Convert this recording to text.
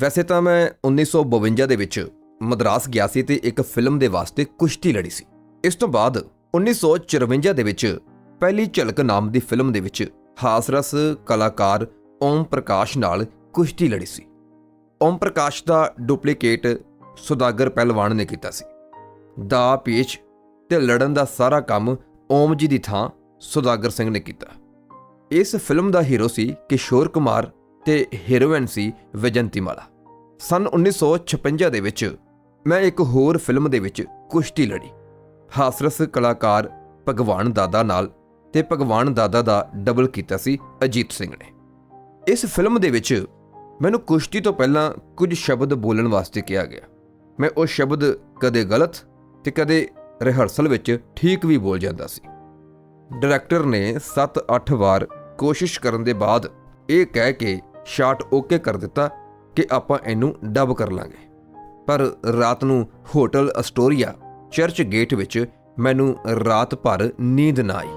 ਵੈਸੇ ਤਾਂ ਮੈਂ 1952 ਦੇ ਵਿੱਚ ਮਦਰਾਸ ਗਿਆ ਸੀ ਤੇ ਇੱਕ ਫਿਲਮ ਦੇ ਵਾਸਤੇ ਕੁਸ਼ਤੀ ਲੜੀ ਸੀ। ਇਸ ਤੋਂ ਬਾਅਦ 1954 ਦੇ ਵਿੱਚ ਪਹਿਲੀ ਝਲਕ ਨਾਮ ਦੀ ਫਿਲਮ ਦੇ ਵਿੱਚ ਹਾਸਰਸ ਕਲਾਕਾਰ ਓਮ ਪ੍ਰਕਾਸ਼ ਨਾਲ ਕੁਸ਼ਤੀ ਲੜੀ ਸੀ। ਓਮ ਪ੍ਰਕਾਸ਼ ਦਾ ਡੁਪਲੀਕੇਟ ਸੁਦਾਗਰ ਪਹਿਲਵਾਨ ਨੇ ਕੀਤਾ ਸੀ। ਦਾ ਪੇਚ ਤੇ ਲੜਨ ਦਾ ਸਾਰਾ ਕੰਮ ਓਮ ਜੀ ਦੀ ਥਾਂ ਸੁਦਾਗਰ ਸਿੰਘ ਨੇ ਕੀਤਾ। ਇਸ ਫਿਲਮ ਦਾ ਹੀਰੋ ਸੀ ਕਿਸ਼ੋਰ ਕੁਮਾਰ ਤੇ ਹੀਰੋਇਨ ਸੀ ਵਿਜੰਤੀਮਾਲਾ। ਸਨ 1956 ਦੇ ਵਿੱਚ ਮੈਂ ਇੱਕ ਹੋਰ ਫਿਲਮ ਦੇ ਵਿੱਚ ਕੁਸ਼ਤੀ ਲੜੀ। ਹਾਸਰਸ ਕਲਾਕਾਰ ਭਗਵਾਨ ਦਾਦਾ ਨਾਲ ਤੇ ਭਗਵਾਨ ਦਾਦਾ ਦਾ ਡਬਲ ਕੀਤਾ ਸੀ ਅਜੀਤ ਸਿੰਘ ਨੇ। ਇਸ ਫਿਲਮ ਦੇ ਵਿੱਚ ਮੈਨੂੰ ਕੁਸ਼ਤੀ ਤੋਂ ਪਹਿਲਾਂ ਕੁਝ ਸ਼ਬਦ ਬੋਲਣ ਵਾਸਤੇ ਕਿਹਾ ਗਿਆ। ਮੈਂ ਉਹ ਸ਼ਬਦ ਕਦੇ ਗਲਤ ਤੇ ਕਦੇ ਰਿਹਰਸਲ ਵਿੱਚ ਠੀਕ ਵੀ ਬੋਲ ਜਾਂਦਾ ਸੀ। ਡਾਇਰੈਕਟਰ ਨੇ 7-8 ਵਾਰ ਕੋਸ਼ਿਸ਼ ਕਰਨ ਦੇ ਬਾਅਦ ਇਹ ਕਹਿ ਕੇ ਸ਼ਾਟ ਓਕੇ ਕਰ ਦਿੱਤਾ ਕਿ ਆਪਾਂ ਇਹਨੂੰ ਡੱਬ ਕਰ ਲਾਂਗੇ। ਪਰ ਰਾਤ ਨੂੰ ਹੋਟਲ ਅਸਟੋਰੀਆ ਚਰਚ ਗੇਟ ਵਿੱਚ ਮੈਨੂੰ ਰਾਤ ਭਰ ਨੀਂਦ ਨਾ ਆਈ।